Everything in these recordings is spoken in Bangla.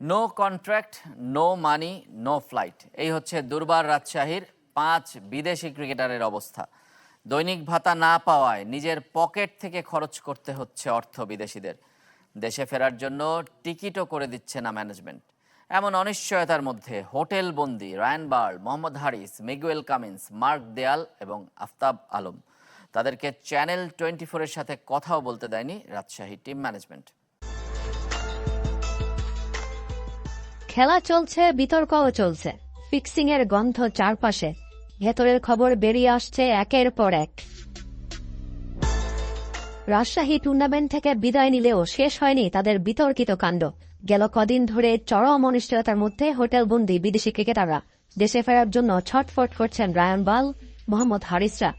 No contract no money no flight এই হচ্ছে দুর্বার রাজশাহীর পাঁচ বিদেশি ক্রিকেটারের অবস্থা। দৈনিক ভাতা না পাওয়ায় নিজের পকেট থেকে খরচ করতে হচ্ছে অর্থ বিদেশিদের। দেশে ফেরার জন্য টিকিটও করে দিচ্ছে না ম্যানেজমেন্ট এমন অনিশ্চয়তার মধ্যে হোটেল বন্দি Ryan Burl, Mohammad Haris, Miguel Cummins, Mark Deyal এবং আফতাব আলম। তাদেরকে চ্যানেল টোয়েন্টি ফোরের সাথে কথাও বলতে দেয়নি রাজশাহী টিম ম্যানেজমেন্ট খেলা চলছে, বিতর্কও চলছে। ফিক্সিং এর গন্ধ চারপাশে। ভেতরের খবর বেরিয়ে আসছে একের পর এক। রাজশাহী টুর্নামেন্ট থেকে বিদায় নিলেও শেষ হয়নি তাদের বিতর্কিত কাণ্ড। গেল কদিন ধরে চরম অনিশ্চয়তার মধ্যে হোটেল বন্দি বিদেশি ক্রিকেটাররা দেশে ফেরার জন্য ছটফট করছেন রায়ান বাল, মোহাম্মদ হারিসরা।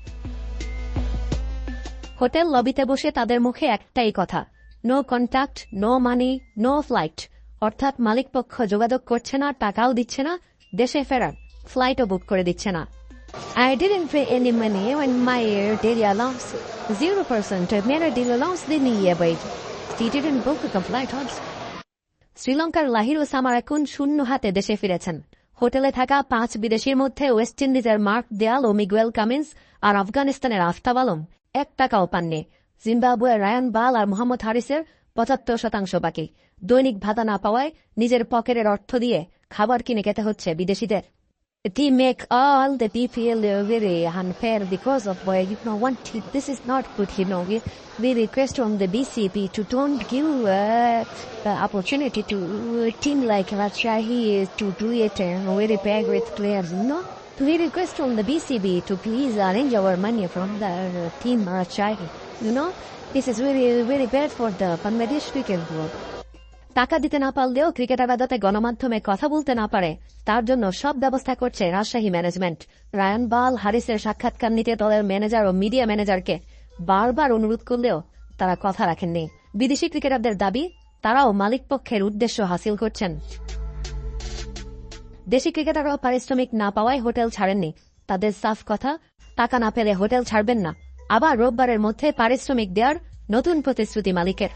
হোটেল লবিতে বসে তাদের মুখে একটাই কথা no contact no money no flight অর্থাৎ মালিকপক্ষ যোগাযোগ করছে না, টাকাও দিচ্ছে না, দেশে ফেরার ফ্লাইটও বুক করে দিচ্ছে না। I didn't pay any money when my daily allowance. Zero percent of my daily allowance didn't year She didn't book শ্রীলঙ্কার লাহির ওসামার এখন শূন্য হাতে দেশে ফিরেছেন। হোটেলে থাকা পাঁচ বিদেশির মধ্যে ওয়েস্ট ইন্ডিজের মার্ক দেয়াল ও মিগুয়েল কামিন্স আর আফগানিস্তানের আফতাব আলম এক টাকাও পাননি। জিম্বাবুয়ের রায়ান বাল আর মোহাম্মদ হারিসের পঁচাত্তর শতাংশ বাকি দৈনিক ভাতা না পাওয়ায় নিজের পকেটের অর্থ দিয়ে খাবার কিনে খেতে হচ্ছে বিদেশিদের They make all the people uh, very unfair because of why you know thing, this is not good you know we, we request from the BCP to don't give uh, the opportunity to a team like Rajshahi to do it and very bad with players you know we request from the BCB to please arrange our money from the uh, team Rajshahi you know this is very very bad for the Bangladesh cricket board টাকা দিতে না পারলেও ক্রিকেটাররা যাতে গণমাধ্যমে কথা বলতে না পারে তার জন্য সব ব্যবস্থা করছে রাজশাহী ম্যানেজমেন্ট রায়ান বাল হারিসের সাক্ষাৎকার নিতে দলের ম্যানেজার ও মিডিয়া ম্যানেজারকে বারবার অনুরোধ করলেও তারা কথা রাখেননি। বিদেশি ক্রিকেটারদের দাবি তারাও মালিক পক্ষের উদ্দেশ্য হাসিল করছেন। দেশি ক্রিকেটাররাও পারিশ্রমিক না পাওয়ায় হোটেল ছাড়েননি। তাদের সাফ কথা, টাকা না পেলে হোটেল ছাড়বেন না। আবার রোববারের মধ্যে পারিশ্রমিক দেওয়ার নতুন প্রতিশ্রুতি মালিকের।